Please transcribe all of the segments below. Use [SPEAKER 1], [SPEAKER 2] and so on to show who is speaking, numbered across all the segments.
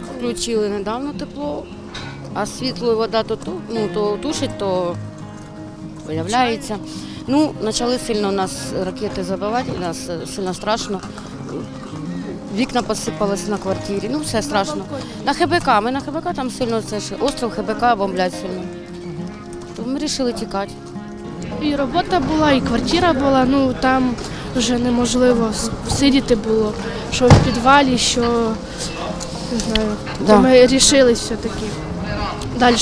[SPEAKER 1] включили недавно тепло, а світло і вода то, ну, то тушить, то виявляється. Ну, почали сильно нас ракети забивати, і нас е, сильно страшно. Вікна посипалися на квартирі, ну все страшно. На ХБК, ми на ХБК там сильно це ж остров ХБК бомблять сильно. То ми вирішили тікати.
[SPEAKER 2] І робота була, і квартира була, ну там вже неможливо сидіти було, що в підвалі, що не знаю.
[SPEAKER 1] Да.
[SPEAKER 2] Ми вирішили все-таки далі.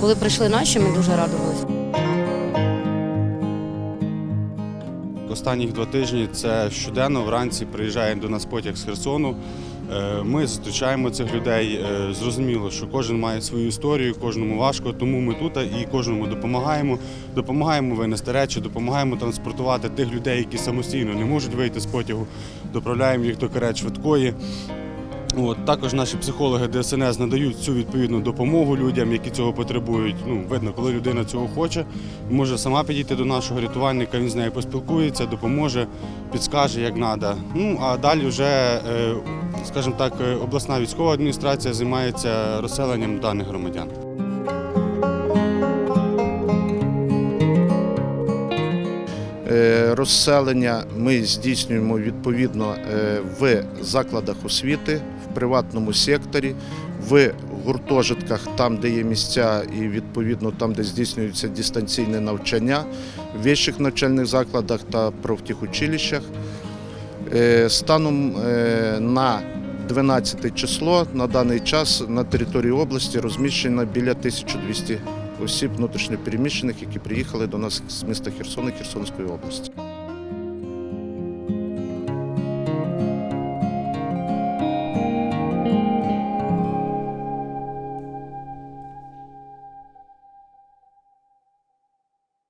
[SPEAKER 1] Коли прийшли наші, ми дуже радувалися.
[SPEAKER 3] Останніх два тижні це щоденно вранці приїжджає до нас потяг з Херсону. Е, Ми зустрічаємо цих людей. Е, Зрозуміло, що кожен має свою історію, кожному важко, тому ми тут і кожному допомагаємо. Допомагаємо винести речі, допомагаємо транспортувати тих людей, які самостійно не можуть вийти з потягу. Доправляємо їх до карет швидкої. От, також наші психологи ДСНС надають цю відповідну допомогу людям, які цього потребують. Ну, видно, коли людина цього хоче, може сама підійти до нашого рятувальника, він з нею поспілкується, допоможе, підскаже, як треба. Ну а далі вже, е, скажімо так, е, обласна військова адміністрація займається розселенням даних громадян.
[SPEAKER 4] Е, Розселення ми здійснюємо відповідно е, в закладах освіти, в приватному секторі, в гуртожитках, там, де є місця, і відповідно там, де здійснюється дистанційне навчання, в вищих навчальних закладах та профтехучилищах. Е, Станом е, на 12 число на даний час на території області розміщено біля 1200 осіб внутрішньопереміщених, які приїхали до нас з міста Херсона Херсонської області.